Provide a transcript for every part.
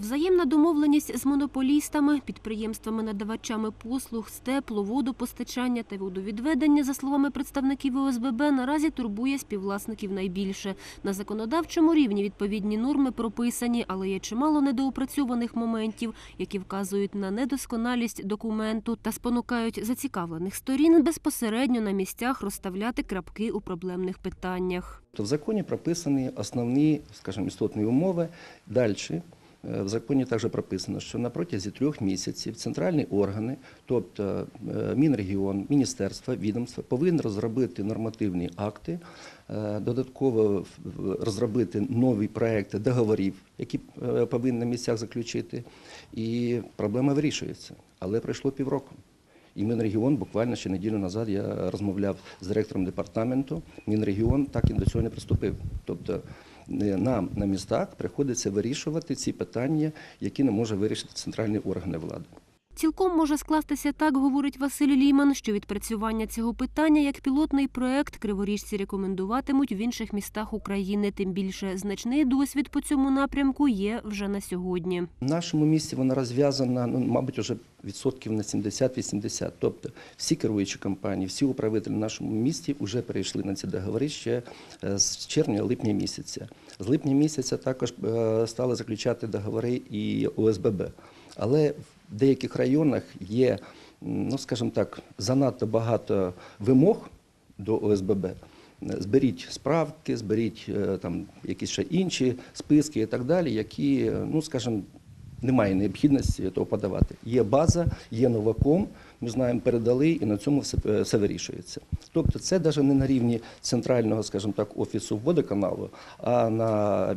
Взаємна домовленість з монополістами, підприємствами-надавачами послуг з тепло, водопостачання та водовідведення, за словами представників ОСББ, наразі турбує співвласників найбільше. На законодавчому рівні відповідні норми прописані, але є чимало недоопрацьованих моментів, які вказують на недосконалість документу та спонукають зацікавлених сторін безпосередньо на місцях розставляти крапки у проблемних питаннях. В законі прописані основні, скажімо, істотні умови. Далі в законі також прописано, що на протязі трьох місяців центральні органи, тобто е, Мінрегіон, міністерства, відомства, повинні розробити нормативні акти, е, додатково розробити нові проекти договорів, які е, повинні на місцях заключити, і проблема вирішується. Але пройшло півроку. І Мінрегіон буквально ще неділю назад я розмовляв з директором департаменту. Мінрегіон так і до цього не приступив. Тобто е, нам на містах приходиться вирішувати ці питання, які не може вирішити центральні органи влади. Цілком може скластися так, говорить Василь Ліман, що відпрацювання цього питання як пілотний проект криворіжці рекомендуватимуть в інших містах України. Тим більше значний досвід по цьому напрямку є вже на сьогодні. В нашому місті вона розв'язана, ну, мабуть, вже відсотків на 70-80. Тобто всі керуючі компанії, всі управителі в нашому місті вже перейшли на ці договори ще е, з червня-липня місяця. З липня місяця також е, стали заключати договори і ОСББ. Але деяких районах є, ну скажімо так, занадто багато вимог до ОСББ. Зберіть справки, зберіть е, там якісь ще інші списки і так далі, які, ну скажімо, немає необхідності того подавати. Є база, є новаком, ми знаємо, передали, і на цьому все, е, все вирішується. Тобто це навіть не на рівні центрального, скажімо так, офісу водоканалу, а на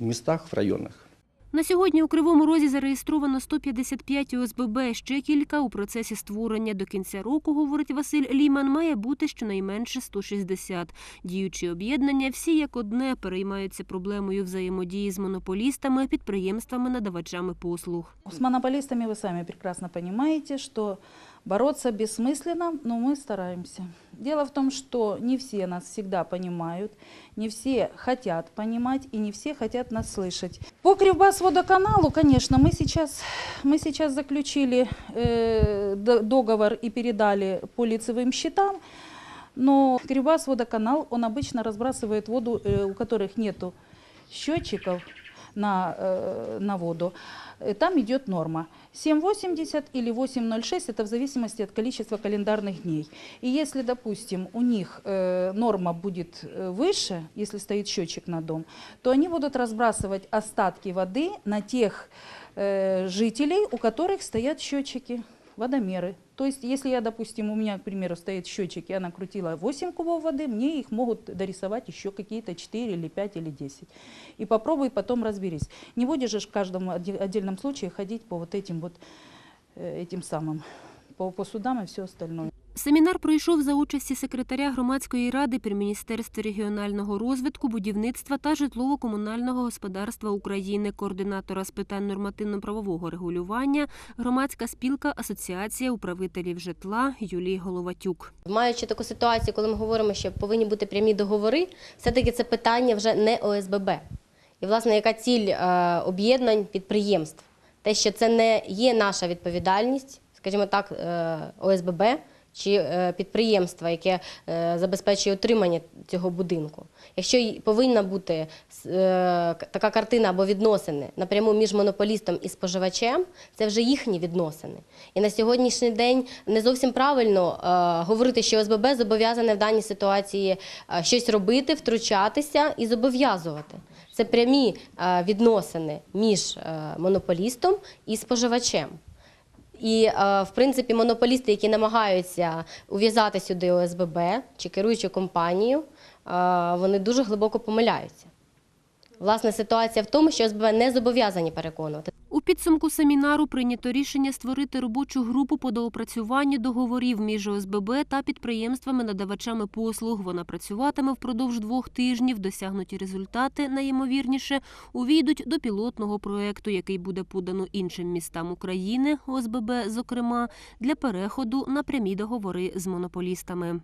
містах, в районах. На сьогодні у Кривому Розі зареєстровано 155 ОСББ, ще кілька у процесі створення. До кінця року, говорить Василь Ліман, має бути щонайменше 160. Діючі об'єднання всі як одне переймаються проблемою взаємодії з монополістами, підприємствами, надавачами послуг. С монополистами вы сами прекрасно понимаете, что бороться бессмысленно, но мы стараемся. Дело в том, что не все нас всегда понимают, не все хотят понимать и не все хотят нас слышать. По Кривбас-водоканалу, конечно, мы сейчас, мы сейчас заключили э, д- договор и передали по лицевым счетам, но Кривбас-водоканал, он обычно разбрасывает воду, э, у которых нету счетчиков на, э, на воду. Э, Там идет норма 7,80 или 8,06, это в зависимости от количества календарных дней. И если, допустим, у них э, норма будет э, выше, если стоит счетчик на дом, то они будут разбрасывать остатки воды на тех э, жителей, у которых стоят счетчики, Водомеры. То есть, если я, допустим, у меня, к примеру, стоит счетчик, я накрутила 8 кубов воды, мне их могут дорисовать еще какие-то 4 или 5 или 10. И попробуй потом разберись. Не будешь же в каждом отде- отдельном случае ходить по вот этим вот, э, этим самым, по, по судам и все остальное. Семінар пройшов за участі секретаря громадської ради при Міністерстві регіонального розвитку, будівництва та житлово-комунального господарства України, координатора з питань нормативно-правового регулювання, громадська спілка Асоціація управителів житла Юлій Головатюк. Маючи таку ситуацію, коли ми говоримо, що повинні бути прямі договори, все-таки це питання вже не ОСББ. І, власне, яка ціль е, об'єднань підприємств? Те, що це не є наша відповідальність, скажімо так, е, ОСББ чи е, підприємства, яке е, забезпечує утримання цього будинку. Якщо повинна бути е, така картина або відносини напряму між монополістом і споживачем, це вже їхні відносини. І на сьогоднішній день не зовсім правильно говорити, що ОСББ зобов'язане в даній ситуації щось робити, втручатися і зобов'язувати. Це прямі відносини між монополістом і споживачем. І, е, в принципі, монополісти, які намагаються ув'язати сюди ОСББ чи керуючу компанію, е, вони дуже глибоко помиляються. Власне, ситуація в тому, що ОСББ не зобов'язані переконувати. У підсумку семінару прийнято рішення створити робочу групу по доопрацюванню договорів між ОСББ та підприємствами-надавачами послуг. Вона працюватиме впродовж двох тижнів. Досягнуті результати, найімовірніше, увійдуть до пілотного проекту, який буде подано іншим містам України, ОСББ, зокрема, для переходу на прямі договори з монополістами.